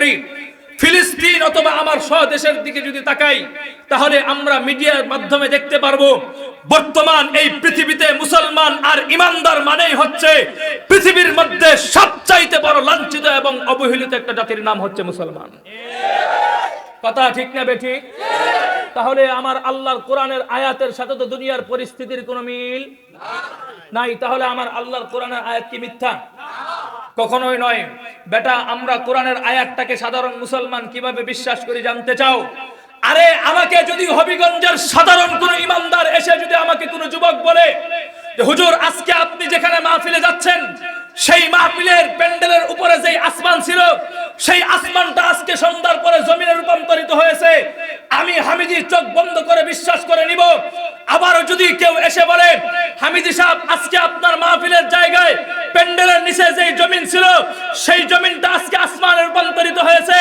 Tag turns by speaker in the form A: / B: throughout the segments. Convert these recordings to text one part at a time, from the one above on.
A: করি। ফিলিস্তিন অথবা আমার স্বদেশের দিকে যদি তাকাই তাহলে আমরা মিডিয়ার মাধ্যমে দেখতে পারব বর্তমান এই পৃথিবীতে মুসলমান আর ইমানদার মানেই হচ্ছে পৃথিবীর মধ্যে সবচাইতে বড় লাঞ্ছিত এবং অবহেলিত একটা জাতির নাম হচ্ছে মুসলমান। কথা ঠিক না বেঠি? তাহলে আমার আল্লাহর কোরআনের আয়াতের সাথে তো দুনিয়ার পরিস্থিতির কোনো মিল নাই। তাহলে আমার আল্লাহর কোরআনের আয়াত কি মিথ্যা? কখনোই নয়। বেটা, আমরা কোরআনের আয়াতটাকে সাধারণ মুসলমান কীভাবে বিশ্বাস করি জানতে চাও? আরে, আমাকে যদি হবিগঞ্জের সাধারণ কোন এসে যদি আমাকে কোনো যুবক বলে যে, হুজুর, আজকে আপনি যেখানে মাহফিলে যাচ্ছেন, সেই মাহফিলের প্যান্ডেলের উপরে যে আসমান ছিল, সেই আসমানটা আজকে সন্ধ্যার পরে জমিনে রূপান্তরিত হয়েছে, আমি হামিদি চোখ বন্ধ করে বিশ্বাস করে নিব আবারও যদি কেউ এসে বলে, হামিদি সাহেব, আজকে আপনার মাহফিলের জায়গায় প্যান্ডেলের নিচে যেই জমিন ছিল, সেই জমিনটা আজকে আসমানে রূপান্তরিত হয়েছে।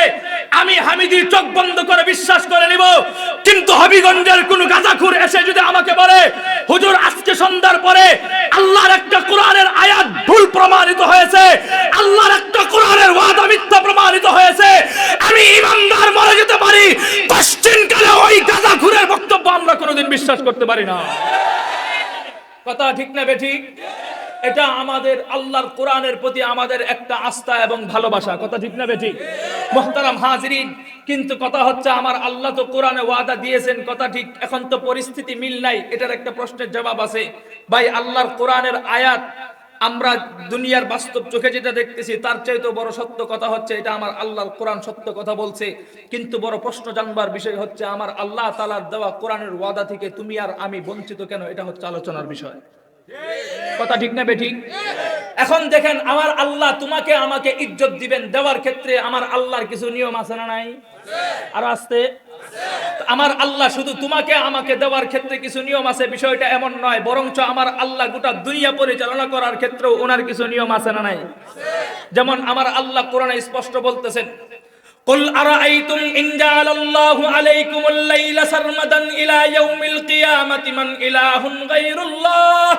A: আমি হামিদি চোখ বন্ধ করে বিশ্বাস করে নিব। কিন্তু হবিগঞ্জের কোন গাজাখুর এসে যদি আমাকে বলে, হুজুর, আজকে সন্ধ্যার পরে আল্লাহর একটা কোরআনের আয়াত ভুল প্রমাণিত হয়েছে, আল্লাহর একটা কোরআনের ওয়াদা মিথ্যা প্রমাণিত হয়েছে আমি ইমানদার মরে যেতে পারি পশ্চিমকালে ওই গাজাখুরের বক্তব্য আমরা কোনোদিন বিশ্বাস করতে পারি না। কথা ঠিক না বেঠিক? এটা আমাদের আল্লাহর কোরআনের প্রতি আমাদের একটা আস্থা এবং ভালোবাসা। কথা ঠিক না বেঠিক? মোহতারাম হাজরিন, কিন্তু কথা হচ্ছে আমার আল্লাহ তো কোরআনে ওয়াদা দিয়েছেন, কথা ঠিক। এখন তো পরিস্থিতি মিল নাই, এটার একটা প্রশ্নের জবাব আছে। ভাই, আল্লাহর কোরআনের আয়াত আমরা দুনিয়ার বাস্তব চোখে যেটা দেখতেছি, তার চাইতেও বড় সত্য কথা হচ্ছে, এটা আমার আল্লাহর কোরআন সত্য কথা বলছে। কিন্তু বড় প্রশ্ন জানবার বিষয় হচ্ছে, আমার আল্লাহ তালার দেওয়া কোরআনের ওয়াদা থেকে তুমি আর আমি বঞ্চিত কেন? এটা হচ্ছে আলোচনার বিষয়। কথা ঠিক না বেঠিক? এখন দেখেন, আমার আল্লাহ তোমাকে আমাকে ইজ্জত দিবেন, দেওয়ার ক্ষেত্রে আমার আল্লাহর কিছু নিয়ম আছে না নাই? আর আসতে আমার আল্লাহ শুধু তোমাকে আমাকে দেওয়ার ক্ষেত্রে কিছু নিয়ম আছে বিষয়টা এমন নয় বরঞ্চ আমার আল্লাহ গোটা দুনিয়া পরিচালনা করার ক্ষেত্রেও ওনার কিছু নিয়ম আছে না নাই যেমন আমার আল্লাহ কোরআনে স্পষ্ট বলতেছেন قل أرأيتم إن جعل الله عليكم الليل سرمدا إلى يوم القيامة من إله غير الله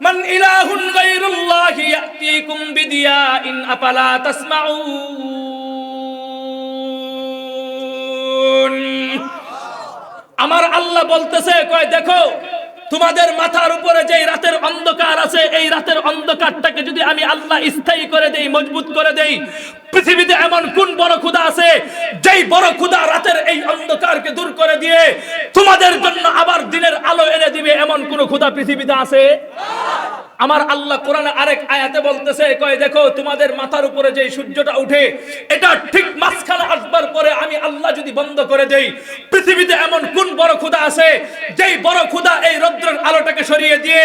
A: من إله غير الله يأتيكم بدياء أفلا تسمعون আল্লাহ বলতেছে, কয়, দেখো, তোমাদের মাথার উপরে যে রাতের অন্ধকার আছে, এই রাতের অন্ধকারটাকে যদি আমি আল্লাহ স্থায়ী করে দেই, মজবুত করে দেই, পৃথিবীতে এমন কোন বড় ক্ষুদা আছে, যেই বড় ক্ষুদা রাতের এই অন্ধকারকে দূর করে দিয়ে তোমাদের জন্য আবার দিনের আলো এনে দিবে, এমন কোন ক্ষুদা পৃথিবীতে আছে? আমার আল্লাহ কোরআনে আরেক আয়াতে বলতেছে, কয়, দেখো, তোমাদের মাথার উপরে যে সূর্যটা উঠে, এটা ঠিক মাঝখানে আসবার পরে আমি আল্লাহ যদি বন্ধ করে দেই, পৃথিবীতে এমন কোন বড় ক্ষুধা আছে, যেই বড় ক্ষুধা এই রৌদ্রের আলোটাকে সরিয়ে দিয়ে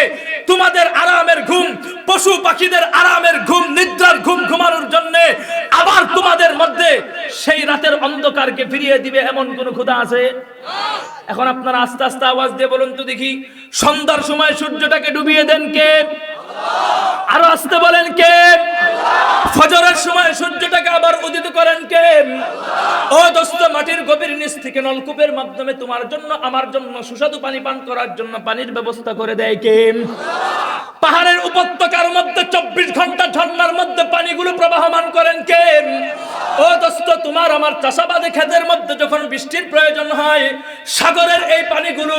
A: তোমাদের আরামের ঘুম, পশু পাখিদের আরামের ঘুম, নিদ্রার ঘুম ঘুমানোর জন্য আবার তোমাদের মধ্যে সেই রাতের অন্ধকারকে ফিরিয়ে দিবে এমন কোন ক্ষুধা আছে? এখন আপনারা আস্তে আস্তে আওয়াজ দিয়ে বলুন তো দেখি। সন্ধ্যার সময় সূর্যটাকে ডুবিয়ে দেন কে? আরও আসতে বলেন কে? ফজরের সময় সূর্যটাকে আবার উদিত করেন কে? ও দোস্ত, মাটির গভীর নিচ থেকে নলকূপের মাধ্যমে তোমার জন্য, আমার জন্য সুস্বাদু পানি পান করার জন্য পানির ব্যবস্থা করে দেয় কে? পাহাড়ের উপত্যকার মধ্যে চব্বিশ ঘণ্টা ঝর্ণার মধ্যে পানিগুলো প্রবাহমান করেন কে? ও দোস্ত, তোমার আমার চাষাবাদে ক্ষেতের মধ্যে যখন বৃষ্টির প্রয়োজন হয়, সাগরের এই পানিগুলো,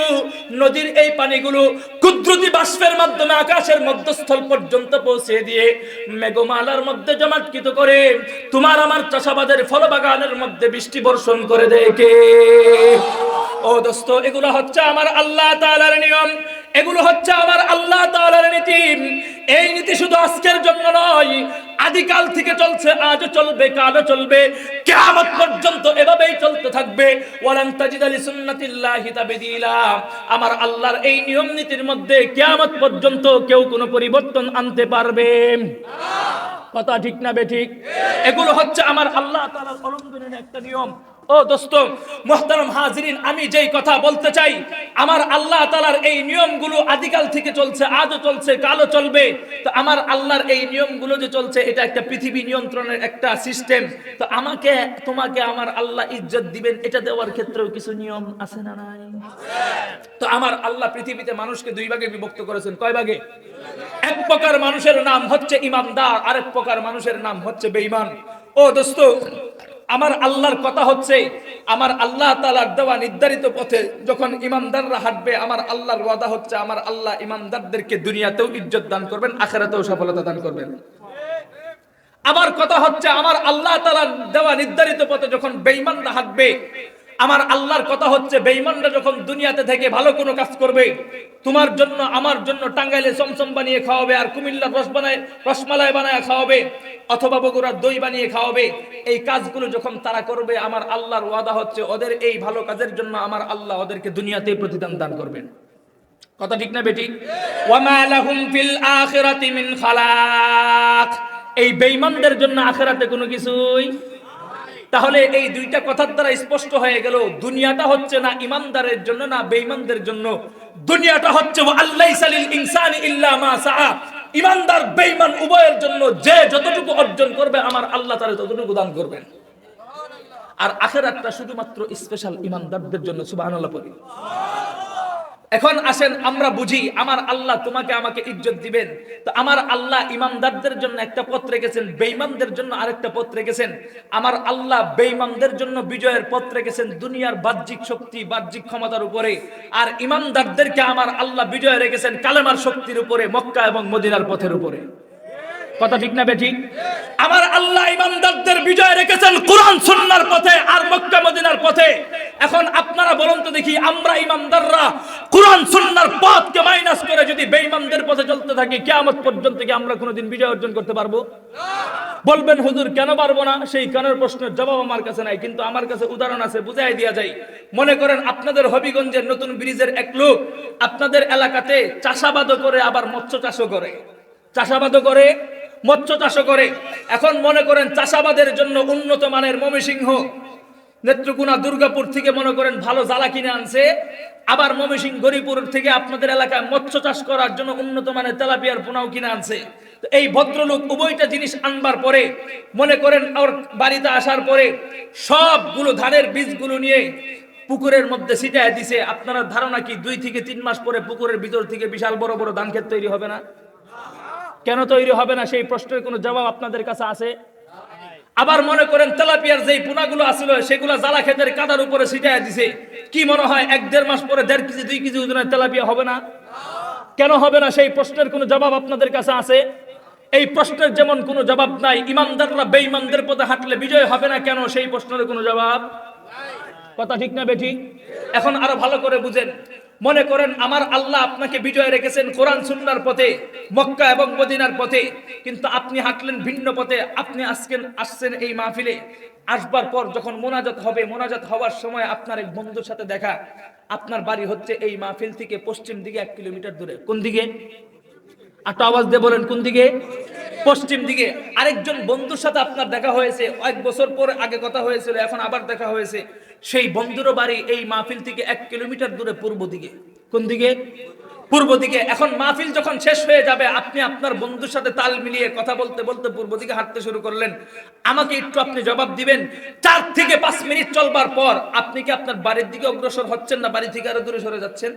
A: নদীর এই পানিগুলো, কুদ্রুতি বাষ্পের মাধ্যমে আকাশের মধ্যস্থল পর্যন্ত পৌঁছে দিয়ে মেঘমালার মধ্যে জমাটকিত করে তোমার আমার চাষাবাদের ফল বাগানের মধ্যে বৃষ্টি বর্ষণ করে দেয় কে? ও দোস্ত, এগুলো হচ্ছে আমার আল্লাহ তাআলার নিয়ম। এগুলো হচ্ছে আমার আল্লাহ তাআলার নীতি। এই নীতি শুধু আজকের জন্য নয়, আদিকাল থেকে চলছে, আজও চলবে, কালও চলবে, কিয়ামত পর্যন্ত এভাবেই চলতে থাকবে। ওয়ালান তাজিদ তাবদীলা। আমার আল্লাহর এই নিয়ম নীতির মধ্যে কিয়ামত পর্যন্ত কেউ কোনো পরিবর্তন আনতে পারবে। কথা ঠিক না বেঠিক এগুলো হচ্ছে আমার আল্লাহ তাআলার অলঙ্ঘনের একটা নিয়ম। ও দোস্ত, মোহতারম হাজরিন, আমি যেই কথা বলতে চাই, আমার আল্লাহ তালার এই নিয়মগুলো আদিকাল থেকে চলছে, আজও চলছে, কালও চলবে। তো আমার আল্লাহর এই নিয়মগুলো যে চলছে, এটা একটা পৃথিবী নিয়ন্ত্রণের একটা সিস্টেম তো আমাকে, তোমাকে আমার আল্লাহ ইজ্জত দিবেন, এটা দেওয়ার ক্ষেত্রেও কিছু নিয়ম আছে না নাই? তো আমার আল্লাহ পৃথিবীতে মানুষকে দুই ভাগে বিভক্ত করেছেন। কয় ভাগে? এক প্রকার মানুষের নাম হচ্ছে ইমানদার, আরেক প্রকার মানুষের নাম হচ্ছে বেঈমান। ও দোস্ত আমার আল্লাহর কথা হচ্ছে, আমার আল্লাহ তালার দেওয়া নির্ধারিত পথে যখন ইমানদাররা হাঁটবে, আমার আল্লাহর ওয়াদা হচ্ছে, আমার আল্লাহ ইমানদারদেরকে দুনিয়াতেও ইজ্জত দান করবেন, আখেরাতেও সফলতা দান করবেন। আমার কথা হচ্ছে, আমার আল্লাহ তালার দেওয়া নির্ধারিত পথে যখন বেঈমানরা হাঁটবে আমার আল্লাহর কথা হচ্ছে, বেঈমানরা যখন দুনিয়াতে থেকে ভালো কোনো কাজ করবে, তোমার জন্য, আমার জন্য টাঙ্গাইলে চমচম বানিয়ে খাওয়াবে আর কুমিল্লার রস বানায়, রসমালাই বানায় খাওয়াবে অথবা বগুড়ার দই বানিয়ে খাওয়াবে, এই কাজগুলো যখন তারা করবে, আমার আল্লাহর ওয়াদা হচ্ছে, ওদের এই ভালো কাজের জন্য আমার আল্লাহ ওদেরকে দুনিয়াতেই প্রতিদান দান করবেন। কথা ঠিক না বেটি? ওয়ামা এই বেঈমানদের জন্য আখিরাতে কোনো কিছুই তাহলে এই দুইটা কথার দ্বারা স্পষ্ট হয়ে গেল, দুনিয়াটা হচ্ছে না ইমানদারের জন্য, না বেঈমানদের জন্য। দুনিয়াটা হচ্ছে ইমানদার, বেঈমান উভয়ের জন্য যে যতটুকু অর্জন করবে, আমার আল্লাহ তারা ততটুকু দান করবেন। আর আখেরাতটা শুধুমাত্র স্পেশাল ইমানদারদের জন্য, সুবহানাল্লাহ পড়ি। এখন আসেন, আমরা বুঝি আমার আল্লাহ তোমাকে আমাকে ইজ্জত দিবেন। তো আমার আল্লাহ ইমানদারদের জন্য একটা পথ রেখেছেন, বেঈমানদের জন্য আরেকটা পথ রেখেছেন। আমার আল্লাহ বেঈমানদের জন্য বিজয়ের পথ রেখেছেন দুনিয়ার বাহ্যিক শক্তি, বাহ্যিক ক্ষমতার উপরে। আর ইমানদারদেরকে আমার আল্লাহ বিজয় রেখেছেন কালেমার শক্তির উপরে, মক্কা এবং মদিনার পথের উপরে। কথা ঠিক না বেঠিক? আমার আল্লাহ ইমানদারদের বিজয় রেখেছেন কোরআন সুন্নাহর পথে আর মক্কা, মদিনার পথে। এখন আপনারা বলুন তো দেখি, আমরা ইমানদাররা কোরআন সুন্নাহর পথকে মাইনাস করে যদি বেঈমানদের পথে চলতে থাকি, কিয়ামত পর্যন্ত কি আমরা কোনোদিন বিজয় অর্জন করতে পারব? বলবেন, হুজুর, কেন পারব না? সেই কেনের প্রশ্নের জবাব আমার কাছে নাই, কিন্তু আমার কাছে উদাহরণ আছে, বুঝাই দিয়া যায় মনে করেন, আপনাদের হবিগঞ্জের নতুন ব্রিজের এক লোক আপনাদের এলাকাতে চাষাবাদও করে, আবার মৎস্য চাষও করে। চাষাবাদও করে, মৎস্য চাষও করে। এখন মনে করেন, চাষাবাদের জন্য উন্নত মানের ময়মনসিংহ নেত্রকোনা দুর্গাপুর থেকে মনে করেন ভালো জ্বালা কিনে আনছে। আবার ময়মনসিংহ গরিপুর থেকে আপনাদের এলাকায় মৎস্য চাষ করার জন্য উন্নত মানের তেলাপিয়ার পোনাও কিনে আনছে। এই ভদ্রলোক উভয়টা জিনিস আনবার পরে, মনে করেন ওর বাড়িতে আসার পরে সবগুলো ধানের বীজগুলো নিয়ে পুকুরের মধ্যে ছিটায় দিছে। আপনার ধারণা কি দুই থেকে তিন মাস পরে পুকুরের ভিতর থেকে বিশাল বড় বড় ধান ক্ষেত তৈরি হবে না? কেন তৈরি হবে না? সেই প্রশ্নের কোনো জবাব আপনাদের কাছে আছে? আবার মনে করেন তেলাপিয়ার যেই পোনাগুলো আসলো সেগুলো জ্বালা খেতের কাদার উপরে ছিটায় দিছে। কি মনে হয়, এক দেড় মাস পরে দেড় কেজি, দুই কেজি ওজনের তেলাপিয়া হবে না? কেন হবে না? সেই প্রশ্নের কোনো জবাব আপনাদের কাছে আছে? এই প্রশ্নের যেমন কোনো জবাব নাই, ইমানদাররা বেঈমানদের পথে হাঁটলে বিজয় হবে না কেন? সেই প্রশ্নের কোনো জবাব কথা ঠিক না বেঠিক এখন আরও ভালো করে বুঝেন। মনে করেন আমার আল্লাহ আপনাকে বিজয় রেখেছেন কোরআন, সুন্নার পথে, মক্কা এবং মদিনার পথে। কিন্তু আপনি হাঁটলেন ভিন্ন পথে, আপনি আজকেন আসছেন এই মাহফিলে। আসবার পর যখন মোনাজাত হবে, মোনাজাত হওয়ার সময় আপনার এক বন্ধুর সাথে দেখা। আপনার বাড়ি হচ্ছে এই মাহফিল থেকে পশ্চিম দিকে এক কিলোমিটার দূরে। কোন দিকে? একটা আওয়াজ দিয়ে বলেন, কোন দিকে? পশ্চিম দিকে আরেকজন বন্ধুর সাথে আপনার দেখা হয়েছে এক বছর পরে আগে কথা হয়েছিল, এখন আবার দেখা হয়েছে। সেই বন্ধুরও বাড়ি এই মাহফিল থেকে এক কিলোমিটার দূরে পূর্ব দিকে। কোন দিকে? পূর্ব দিকে। এখন মাহফিল যখন শেষ হয়ে যাবে, আপনি আপনার বন্ধুর সাথে তাল মিলিয়ে কথা বলতে বলতে পূর্ব দিকে হাঁটতে শুরু করলেন। আমাকে একটু আপনি জবাব দিবেন, চার থেকে পাঁচ মিনিট চলবার পর আপনি কি আপনার বাড়ির দিকে অগ্রসর হচ্ছেন না বাড়ি থেকে আরও দূরে সরে যাচ্ছেন?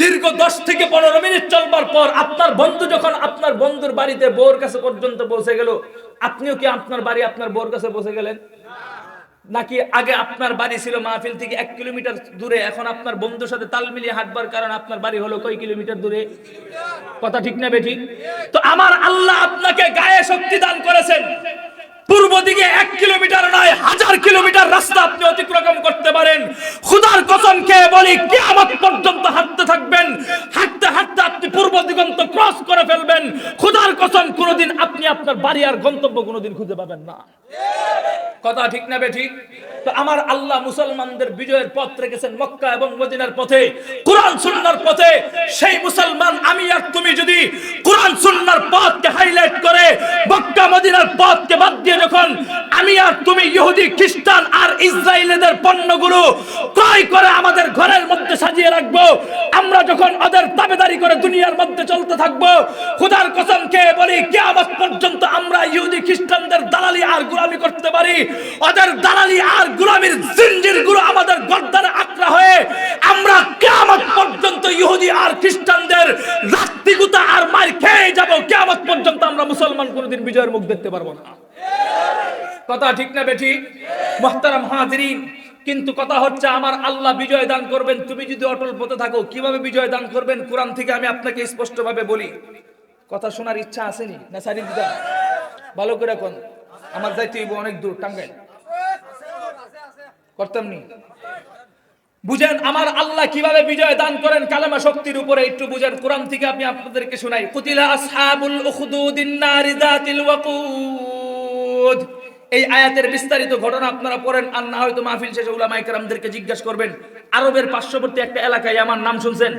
A: দীর্ঘ দশ থেকে পনেরো মিনিট চলবার পর আপনার বন্ধু যখন আপনার বন্ধুর বাড়িতে বউর কাছে পর্যন্ত পৌঁছে গেল, আপনিও কি আপনার বাড়ি আপনার বউর কাছে পৌঁছে গেলেন? নাকি আগে আপনার বাড়ি ছিল মাহফিল থেকে এক কিলোমিটার দূরে, এখন আপনার বন্ধুর সাথে তাল মিলিয়ে হাঁটবার কারণ আপনার বাড়ি হলো কয় কিলোমিটার দূরে? কথা ঠিক না বেঠিক তো আমার আল্লাহ আপনাকে গায়ে শক্তি দান করেছেন। পূর্ব দিকে এক কিলোমিটার নয়, হাজার কিলোমিটার রাস্তা আপনি অতিক্রম করতে পারেন। খুদার কসম খেয়ে বলি, কিয়ামত পর্যন্ত হাঁটতে থাকবেন। হাঁটতে হাঁটতে আপনি পূর্ব দিগন্ত ক্রস করে ফেলবেন। খুদার কথন কোনোদিন আপনি আপনার বাড়ি আর গন্তব্য কোনোদিন খুঁজে পাবেন না। কথা ঠিক না ঠিক তো আমার আল্লাহ মুসলমানদের বিজয়ের পথ রেখেছেন মক্কা এবং মদিনার পথে, কোরআন সুন্নার পথে। সেই মুসলমান আমি আর তুমি যদি কোরআন সুন্নার পথকে হাইলাইট করে, মক্কা মদিনার পথকে বাদ দিয়ে যখন আমি আর ইহুদি, খ্রিস্টান আর ইসরায়েলদের পণ্যগুলো ক্রয় করে আমাদের ঘরের মধ্যে সাজিয়ে রাখব। আমরা যখন ওদের দাবেদারি করে দুনিয়ার মধ্যে চলতে থাকব, খুদার কসম খেয়ে বলি, কিয়ামত পর্যন্ত আমরা ইহুদি, খ্রিস্টানদের দালালি আর গোলামি করতে পারি। ওদের দালালি আর গোলামির জিঞ্জিরগুলো আমাদের গর্দানে আঁকড়া হয়ে আমরা কিয়ামত পর্যন্ত ইহুদি আর খ্রিস্টানদের রাস্তিগুতা আর মার খেয়ে যাব। কিয়ামত পর্যন্ত আমরা মুসলমান কোনোদিন বিজয়ের মুখ দেখতে পারব না। কথা ঠিক না বেঠি? মোহতারাম হাজরিন। কিন্তু কথা হচ্ছে, আমার আল্লাহ বিজয় দান করবেন। তুমি যদি অটল পথে থাকো, কীভাবে বিজয় দান করবেন? কোরআন থেকে আমি আপনাকে স্পষ্টভাবে বলি। কথা শোনার ইচ্ছা আসেনি? না সারি দিদা? ভালো করে কোন। আমার হইব অনেক দূর, টাঙ্গাইল। করতাম নি? বুঝেন, আমার আল্লাহ কীভাবে বিজয় দান করেন? কালেমা শক্তির উপরে একটু বুঝেন। কোরআন থেকে আমি আপনাদেরকে শোনাই। কুতিলা আসহাবুল উখদুদিন নারি যাতিল ওয়াকুদ এই আয়াতের বিস্তারিত ঘটনা আপনারা পড়েন, আর না হয়তো মাহফিল শেষে উলামা ইকরামদেরকে জিজ্ঞাসা করবেন, আরবের পার্শ্ববর্তী একটা এলাকায় আমার নাম শুনছেন?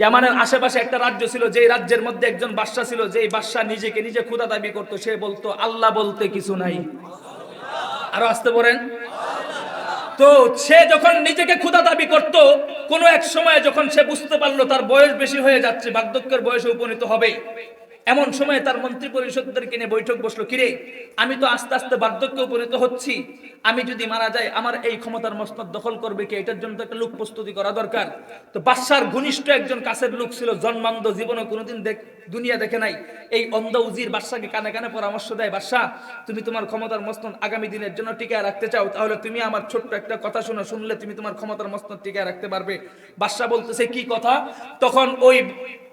A: ইয়ামানের আশেপাশে একটা রাজ্য ছিল যে রাজ্যের মধ্যে একজন বাদশা ছিল যে বাদশা নিজেকে নিজে ক্ষুদা দাবি করতো, সে বলতো, আল্লাহ বলতে কিছু নাই। আরও আসতে পারেন তো সে যখন নিজেকে ক্ষুদা দাবি করত, কোন এক সময় যখন সে বুঝতে পারল তার বয়স বেশি হয়ে যাচ্ছে, বার্ধক্যের বয়সে উপনীত হবে এমন সময় তার মন্ত্রী পরিষদদেরকে নিয়ে বৈঠক বসল, কিরে, আমি তো আস্তে আস্তে বার্ধক্যে উপনীত হচ্ছি। আমি যদি মারা যাই, আমার এই ক্ষমতার মসনদ দখল করবে কে? এটার জন্য একটা লোক প্রস্তুতি করা দরকার। তো বাদশার ঘনিষ্ঠ একজন কাছের লোক ছিল, জন্মান্ধ জীবনে কোনোদিন দেখ, দুনিয়া দেখে নাই। এই অন্ধ উজির বাদশাকে কানে কানে পরামর্শ দেয়, বাদশা, তুমি তোমার ক্ষমতার মসনদ আগামী দিনের জন্য টিকায় রাখতে চাও, তাহলে তুমি আমার ছোট্ট একটা কথা শুনো, শুনলে তুমি তোমার ক্ষমতার মসনদ টিকায় রাখতে পারবে। বাদশা বলতেছে, কি কথা? তখন ওই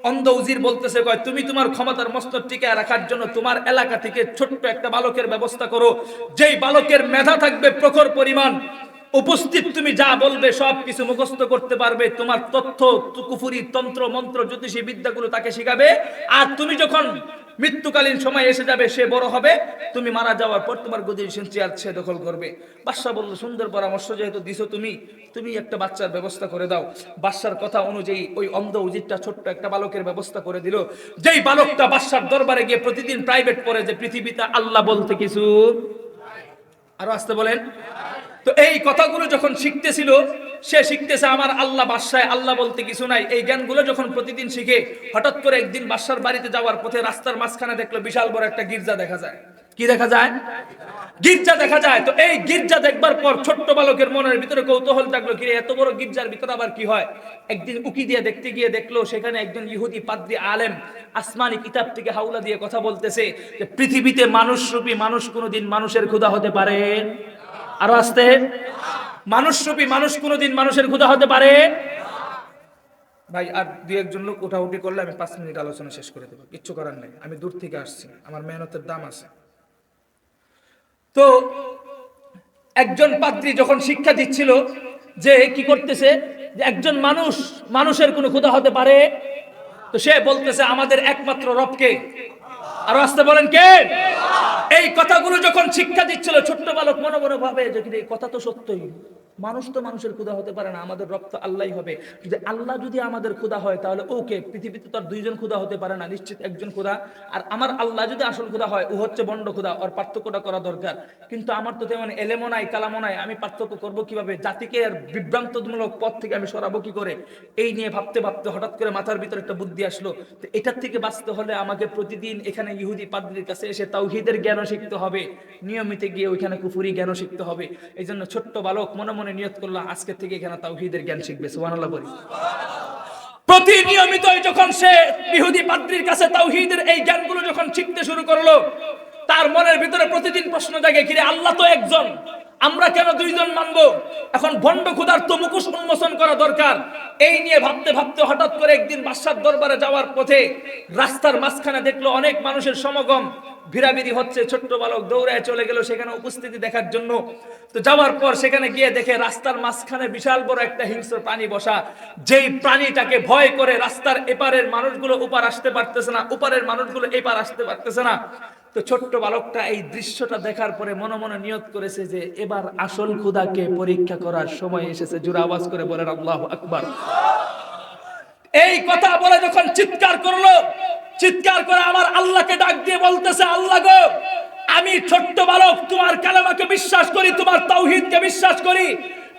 A: অন্ধ উজির বলতেছে, কয়, তুমি তোমার ক্ষমতার মস্ত টিকায় রাখার জন্য তোমার এলাকা থেকে ছোট্ট একটা বালকের ব্যবস্থা করো। যেই বালকের মেধা থাকবে প্রখর পরিমাণ, উপস্থিত তুমি যা বলবে সব কিছু মুখস্থ করতে পারবে। তোমার তথ্য, কুফুরি তন্ত্র, মন্ত্র, জ্যোতিষী বিদ্যাগুলো তাকে শিখাবে। আর তুমি যখন মৃত্যুকালীন সময় এসে যাবে, সে বড় হবে। তুমি মারা যাওয়ার পর তোমার গদিশন চেয়ার সে দখল করবে। বাদশাহ বলল, সুন্দর পরামর্শ যেহেতু দিছো তুমি তুমি একটা বাচ্চার ব্যবস্থা করে দাও। বাদশার কথা অনুযায়ী ওই অন্ধ উজিরটা ছোট্ট একটা বালকের ব্যবস্থা করে দিল। যেই বালকটা বাদশার দরবারে গিয়ে প্রতিদিন প্রাইভেট পড়ে যে, পৃথিবীতে আল্লাহ বলতে কিছু? আরও আসতে বলেন। তো এই কথাগুলো যখন শিখতেছিল, সে শিখতেছে আমার আল্লাহ বাসায় আল্লাহ বলতে কিছু নাই। এই জ্ঞানগুলো যখন প্রতিদিন শিখে, হঠাৎ করে একদিন বাসার বাড়িতে যাওয়ার পথে রাস্তার মাঝখানে দেখল বিশাল বড় একটা গির্জা দেখা যায়। কি দেখা যায়? গির্জা দেখা যায়। তো এই গির্জা দেখবার পর ছোট্ট বালকের মনের ভিতরে কৌতূহল থাকল কি এত বড় গির্জার ভিতরে আবার কি হয়? একদিন উকি দিয়ে দেখতে গিয়ে দেখল, সেখানে একজন ইহুদি পাদ্রী আলেম আসমানি কিতাব থেকে হাউলা দিয়ে কথা বলতেছে যে, পৃথিবীতে মানুষ রূপী মানুষ কোনোদিন মানুষের ক্ষুধা হতে পারে? আরও আসতে। মানুষ রূপী, মানুষ কোনোদিন মানুষের ক্ষুধা হতে পারে। ভাই, আর দুই একজন লোক উঠাউঠি করলে আমি পাঁচ মিনিট আলোচনা শেষ করে দেবো। কিচ্ছু করার নাই। আমি দূর থেকে আসছি। আমার মেহনতের দাম আছে। তো একজন পাত্রী যখন শিক্ষা দিচ্ছিল যে কি করতেছে, যে একজন মানুষ, মানুষের কোনো ক্ষুধা হতে পারে, তো সে বলতেছে, আমাদের একমাত্র রবকে আর আসতে বলেন কে? এই কথাগুলো যখন শিক্ষা দিচ্ছিল ছোট্ট বালক মনে মনে ভাবে যে এই কথা তো সত্যই। মানুষ তো মানুষের ক্ষুধা হতে পারে না, আমাদের রক্ত আল্লাহ হবে। যদি আল্লাহ যদি আমাদের ক্ষুধা হয়, তাহলে ওকে, পৃথিবীতে তো আর দুইজন ক্ষুধা হতে পারে না, নিশ্চিত একজন ক্ষুধা। আর আমার আল্লাহ যদি আসল ক্ষুধা হয়, ও হচ্ছে বন্ড ক্ষুধা, ওর পার্থক্যটা করা দরকার। কিন্তু আমার তো তেমন এলেমো নাই কালামো নাই, আমি পার্থক্য করব কীভাবে? জাতিকে আর বিভ্রান্তমূলক পথ থেকে আমি সরাবো কি করে? এই নিয়ে ভাবতে ভাবতে হঠাৎ করে মাথার ভিতরে একটা বুদ্ধি আসলো। তো এটার থেকে বাঁচতে হলে আমাকে প্রতিদিন এখানে ইহুদি পাদ্রির কাছে এসে তাওহিদের জ্ঞানও শিখতে হবে। নিয়মিত গিয়ে ওইখানে কুফুরি জ্ঞানও শিখতে হবে। এই জন্য ছোট্ট বালক মনে মনে নিয়ত করল, আজকে থেকে এখানে তাওহিদের জ্ঞান শিখবে, সুবহানাল্লাহ বলি। প্রতি নিয়মিত যখন সে ইহুদি পাদ্রির কাছে তাওহীদের এই জ্ঞানগুলো যখন শিখতে শুরু করল, তার মনের ভিতরে প্রতিদিন প্রশ্ন জাগে, কিরে, আল্লাহ তো একজন, আমরা কেন দুইজন মানবো? এখন ভণ্ড ক্ষুধার তো মুখোশ উন্মোচন করা দরকার। এই নিয়ে ভাবতে ভাবতে হঠাৎ করে একদিন বাদশার দরবারে যাওয়ার পথে রাস্তার মাঝখানে দেখল অনেক মানুষের সমাগম। ভিড়াভিড়ি হচ্ছে, ছোট্ট বালক দৌড়ায় চলে গেল সেখানে উপস্থিতি দেখার জন্য। তো যাওয়ার পর সেখানে গিয়ে দেখে রাস্তার মাঝখানে বিশাল বড় একটা হিংস্র প্রাণী বসা। যেই প্রাণীটাকে ভয় করে রাস্তার এপারের মানুষগুলো উপার আসতে পারতেছে না উপারের মানুষগুলো এপার আসতে পারতেছে না। তো ছোট্ট বালকটা এই দৃশ্যটা দেখার পরে মনে মনে নিয়ত করেছে যে এবার আসল খুদাকে পরীক্ষা করার সময় এসেছে। জোরে আওয়াজ করে বলেন, আল্লাহ আকবার। এই কথা বলে যখন চিৎকার করল, চিৎকার করে আমার আল্লাহকে ডাক দিয়ে বলতেছে, আল্লাহ গো, আমি ছোট্ট বালক, তোমার কালামাকে বিশ্বাস করি, তোমার তাওহীদকে বিশ্বাস করি,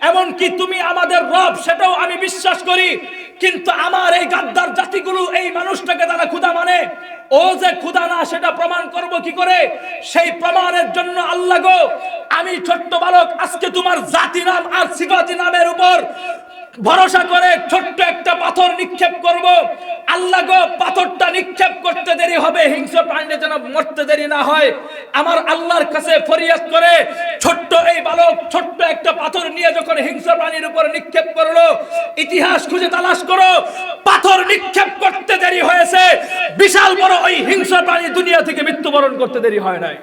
A: এমনকি তুমি আমাদের রব, সেটাও আমি বিশ্বাস করি, কিন্তু আমার এই গাদ্দার জাতিগুলো, এই মানুষটাকে তারা ক্ষুধা মানে। ও যে ক্ষুধা না, সেটা প্রমাণ করব কি করে? সেই প্রমাণের জন্য, আল্লাহ গো, আমি ছোট্ট বালক, আজকে তোমার জাতি নাম আর সিফাতি নামের উপর ভরসা করে ছোট্ট একটা পাথর নিক্ষেপ করব। আল্লাহ গো, পাথরটা নিক্ষেপ করতে দেরি হবে, হিংস্র প্রাণীর যেন মরতে দেরি না হয়। আমার আল্লাহর কাছে ফরিয়াদ করে ছোট্ট এই বালক, ছোট্ট একটা পাথর নিয়ে যখন হিংস্র প্রাণীর উপর নিক্ষেপ করল, ইতিহাস খুঁজে তালাশ করো, পাথর নিক্ষেপ করতে দেরি হয়েছে। বিশাল বড় ওই হিংস্র প্রাণী দুনিয়া থেকে মৃত্যুবরণ করতে দেরি হয় নাই।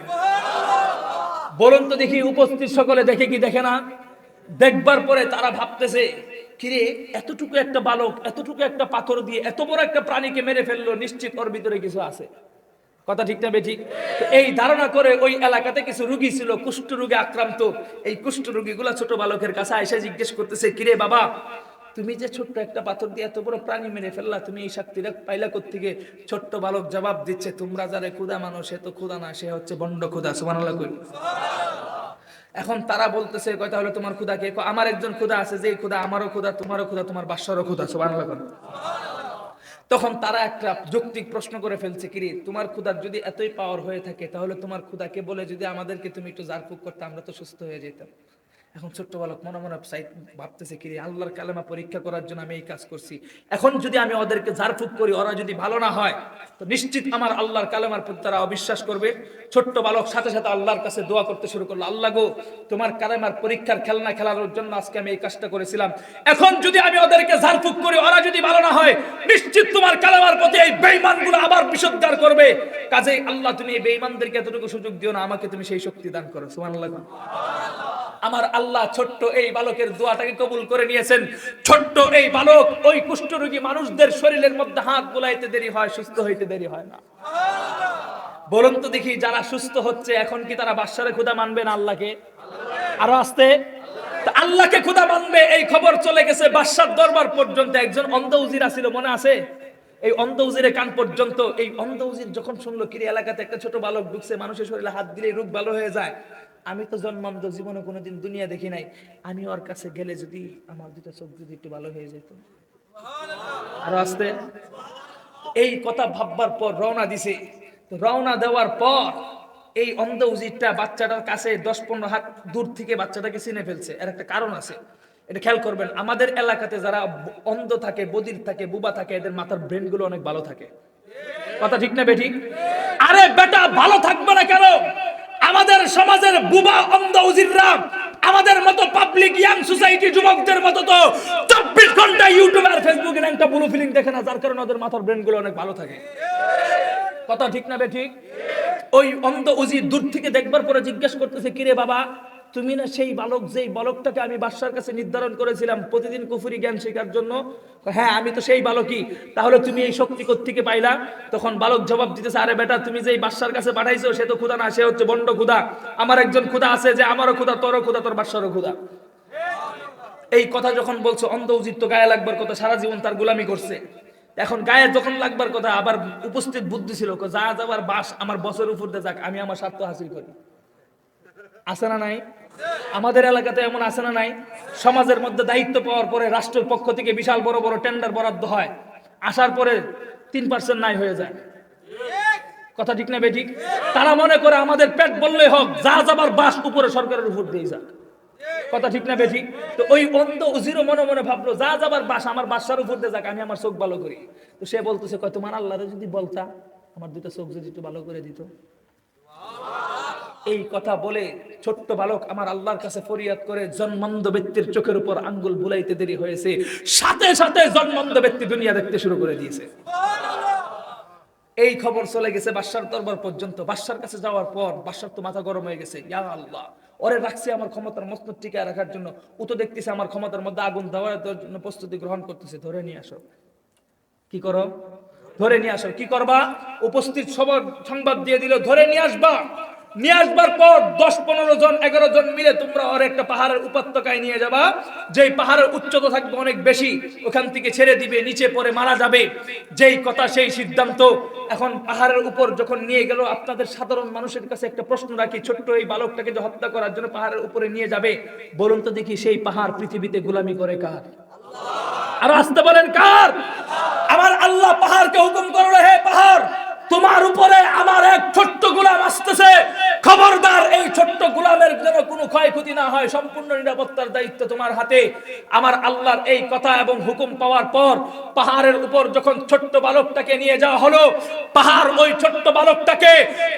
A: বলুন তো দেখি উপস্থিত সকলে দেখে কি দেখে না? দেখবার পরে তারা ভাবতেছে কিরে, এতটুকু একটা বালক, এতটুকু একটা পাথর দিয়ে এত বড় একটা প্রাণীকে মেরে ফেলল, নিশ্চিত ওর ভিতরে কিছু আছে। কথা ঠিক না বেঠিক এই ধারণা করে ওই এলাকাতে কিছু রুগী ছিল, কুষ্ঠ রোগে আক্রান্ত। এই কুষ্ঠ রোগীগুলা ছোট বালকের কাছে এসে জিজ্ঞেস করতেছে, কিরে বাবা, তুমি যে ছোট্ট একটা পাথর দিয়ে এত বড় প্রাণী মেরে ফেললা, তুমি এই শক্তিটা পাইলা থেকে ছোট্ট বালক জবাব দিচ্ছে, তোমরা যারে ক্ষুদা মানুষ সে তো ক্ষুদা না, সে হচ্ছে বন্ড ক্ষুদা সুবহানাল্লাহ কই। এখন তারা বলতেছে কয়টা হলো তোমার খুদা কে আমার একজন খুদা আছে যে খুদা আমারও খুদা তোমারও খুদা তোমার বাসারও খুদা সব। তখন তারা একটা যৌক্তিক প্রশ্ন করে ফেলছে, কিরে, তোমার খুদার যদি এতই পাওয়ার হয়ে থাকে, তাহলে তোমার খুদাকে বলে যদি আমাদেরকে তুমি একটু জারফুক করতে, আমরা তো সুস্থ হয়ে যেতাম এখন ছোট্ট বালক মনে মনে সাইড ভাবতেছে কিরে আল্লাহর কালেমা পরীক্ষা করার জন্য আমি এই কাজ করছি। এখন যদি আমি ওদেরকে ঝাড়ফুক করি, ওরা যদি ভালো না হয়, তো নিশ্চিত আমার আল্লাহর কালেমার প্রতি তারা অবিশ্বাস করবে। ছোট্ট বালক সাথে সাথে আল্লাহর কাছে দোয়া করতে শুরু করল, আল্লাহ গো, তোমার কালেমার পরীক্ষার খেলনা খেলার জন্য আজকে আমি এই কাজটা করেছিলাম। এখন যদি আমি ওদেরকে ঝাড়ফুক করি, ওরা যদি ভালো না হয়, নিশ্চিত তোমার কালেমার প্রতি এই বেঈমানগুলো আবার বিষোদ্গার করবে। কাজেই আল্লাহ, তুমি এই বেঈমানদেরকে এতটুকু সুযোগ দিও না, আমাকে তুমি সেই শক্তি দান করো। সুবহানাল্লাহ। আমার আল্লাহ ছোট্ট এই বালকের দোয়াটাকে কবুল করে নিয়েছেন। ছোট্ট এই বালক, ওই কুষ্ঠরোগী মানুষদের শরীরের মধ্যে হাত বুলাইতে দেরি হয়, সুস্থ হইতে দেরি হয় না। বলুন তো দেখি, যারা সুস্থ হচ্ছে, এখন কি তারা বাদশারে ক্ষুদা মানবে না আল্লাহকে? আরও আসতে? আল্লাহকে ক্ষুদা মানবে, এই খবর চলে গেছে বাদশার দরবার পর্যন্ত। একজন অন্ধ উজির আছিল মনে আছে? এই অন্ধ উজিরে কান পর্যন্ত, এই অন্ধ উজির যখন শুনলো, কিরে এলাকাতে একটা ছোট বালক ঢুকছে, মানুষের শরীরে হাত দিলে রোগ ভালো হয়ে যায়। আমি তো জন্মান্ত জীবনে কোনোদিন দুনিয়া দেখি নাই। আমি ওর কাছে গেলে যদি আমার দুটো চোখ যদি একটু ভালো হয়ে যেত। আর আসতে। এই কথা ভাববার পর রওনা দিছে। রওনা দেওয়ার পর এই অন্ধ উজিরটা বাচ্চাটার কাছে দশ পনেরো হাত দূর থেকে বাচ্চাটাকে চিনে ফেলছে। এর একটা কারণ আছে। এটা খেয়াল করবেন, আমাদের এলাকাতে যারা অন্ধ থাকে, বদির থাকে, বুবা থাকে, এদের মাথার ব্রেন অনেক ভালো থাকে। কথা ঠিক না বেঠিক আরে বেটা, ভালো থাকবে না কেন? আমাদের সমাজের বুবা অন্ধ উজিররা, আমাদের মতো পাবলিক ইয়াং সোসাইটি যুবকদের মতো তো চব্বিশ ঘণ্টা ইউটিউব আর ফেসবুকে একটা ব্লু ফিলিং দেখে না, যার কারণে ওদের মাথার ব্রেনগুলো অনেক ভালো থাকে। কথা ঠিক না বে ঠিক? ওই অন্ধ উজির দূর থেকে দেখবার পরে জিজ্ঞেস করতেছে, কিরে বাবা তুমি না সেই বালক, যেই বালকটাকে আমি বাদশার কাছে নির্ধারণ করেছিলাম, প্রতিদিন কুফুরি জ্ঞান শেখার জন্য হ্যাঁ আমি তো সেই বালকই। তাহলে তুমি এই শক্তি থেকে পাইলা? তখন বালক জবাব দিতেছে, আরে বেটা, তুমি যেই বাদশার কাছে পাঠাইছো, সে তো ক্ষুদা না, সে হচ্ছে বন্ড ক্ষুদা আমার একজন ক্ষুদা আছে যে আমারও ক্ষুদা তোরও ক্ষুদা তোর বাদশারও ক্ষুদা এই কথা যখন বলছো, অন্ধ উজির তো গায়ে লাগবার কথা, সারা জীবন তার গোলামি করছে। এখন গায়ে যখন লাগবার কথা, আবার উপস্থিত বুদ্ধি ছিল, যা যাবার বাস আমার বছর উপর দিয়ে যাক, আমি আমার স্বার্থ হাসিল করি। আছে না নাই? আমাদের এলাকাতে এমন আছে না নাই? সমাজের মধ্যে দায়িত্ব পাওয়ার পরে রাষ্ট্রের পক্ষ থেকে বিশাল বড় বড় টেন্ডার বরাদ্দ হয়। আসার পরে তিন পার্সেন্ট নাই হয়ে যায়। কথা ঠিক না বেঠিক তারা মনে করে আমাদের পেট বললেই হোক, যা যাবার বাস উপরে সরকারের উপর দিয়ে যাক। কথা ঠিক না বেঠিক তো ওই অন্ধ উজিরও মনে মনে ভাবলো, যা যাবার বাস আমার বাসার উপর দিয়ে যাক, আমি আমার চোখ ভালো করি। তো সে বলতেছে, কয়, তোমার আল্লাহরে যদি বলতা, আমার দুটো চোখ যদি একটু ভালো করে দিত। এই কথা বলে ছোট্ট বালক আমার আল্লাহর কাছে ফরিয়াদ করে জন্মন্ধ ব্যক্তির চোখের উপর আঙ্গুল বুলাইতে দেরি হয়েছে। সাথে সাথে জন্মন্ধ ব্যক্তি দুনিয়া দেখতে শুরু করে দিয়েছে। এই খবর চলে গেছে বাদশার দরবার পর্যন্ত। বাদশার কাছে যাওয়ার পর বাদশার তো মাথা গরম হয়ে গেছে। ইয়া আল্লাহ, ওরে রাখছি আমার ক্ষমতার মস্ত টিকায় রাখার জন্য। ও তো দেখতেছে আমার ক্ষমতার মধ্যে আগুন দেওয়ার জন্য প্রস্তুতি গ্রহণ করতেছে। ধরে নিয়ে আসো। কি করো? ধরে নিয়ে আসো। কি করবা? উপস্থিত সবার সংবাদ দিয়ে দিল, ধরে নিয়ে আসবা। নিয়ে আসবার পর দশ, পনেরো জন, এগারো জন মিলে তোমরা একটা পাহাড়ের উপত্যকায় নিয়ে যাবা। যেই পাহাড়ের উচ্চতা থাকবে অনেক বেশি, ওখান থেকে ছেড়ে দিবে, নিচে পড়ে মারা যাবে। যেই কথা, সেই সিদ্ধান্ত। এখন পাহাড়ের উপর যখন নিয়ে গেল, আপনাদের সাধারণ মানুষের কাছে একটা প্রশ্ন রাখি, ছোট্ট এই বালকটাকে যে হত্যা করার জন্য পাহাড়ের উপরে নিয়ে যাবে, বলুন তো দেখি সেই পাহাড় পৃথিবীতে গোলামি করে কার? আর আসতে বলেন, কার? আমার আল্লাহ পাহাড়কে হুকুম করল, হে পাহাড়, তোমার উপরে আমার এক ছোট্ট ক্ষয়ক্ষতি না হয়, সম্পূর্ণ নিরাপত্তার দায়িত্ব তোমার হাতে। আমার আল্লাহর এই কথা এবং হুকুম পাওয়ার পর পাহাড়ের উপর যখন ছোট্ট বালকটাকে নিয়ে যাওয়া হলো, পাহাড় ওই ছোট্ট বালকটাকে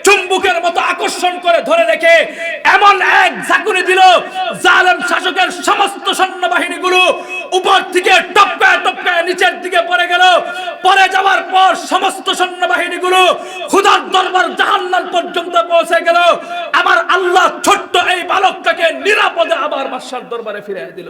A: চুম্বুকের মতো আকর্ষণ করে ধরে রেখে এমন এক ঝাঁকুনি দিল, জালেম শাসকের সমস্ত সৈন্যবাহিনীগুলো উপর থেকে টপকায় টপকায় নিচের দিকে পড়ে গেল। পরে যাওয়ার পর সমস্ত সৈন্যবাহিনীগুলো খুদার দরবার জাহান্নাম পর্যন্ত পৌঁছে গেল। আমার আল্লাহ ছোট্ট এই বালকটাকে নিরাপদে আবার বাদশার দরবারে ফিরে দিল।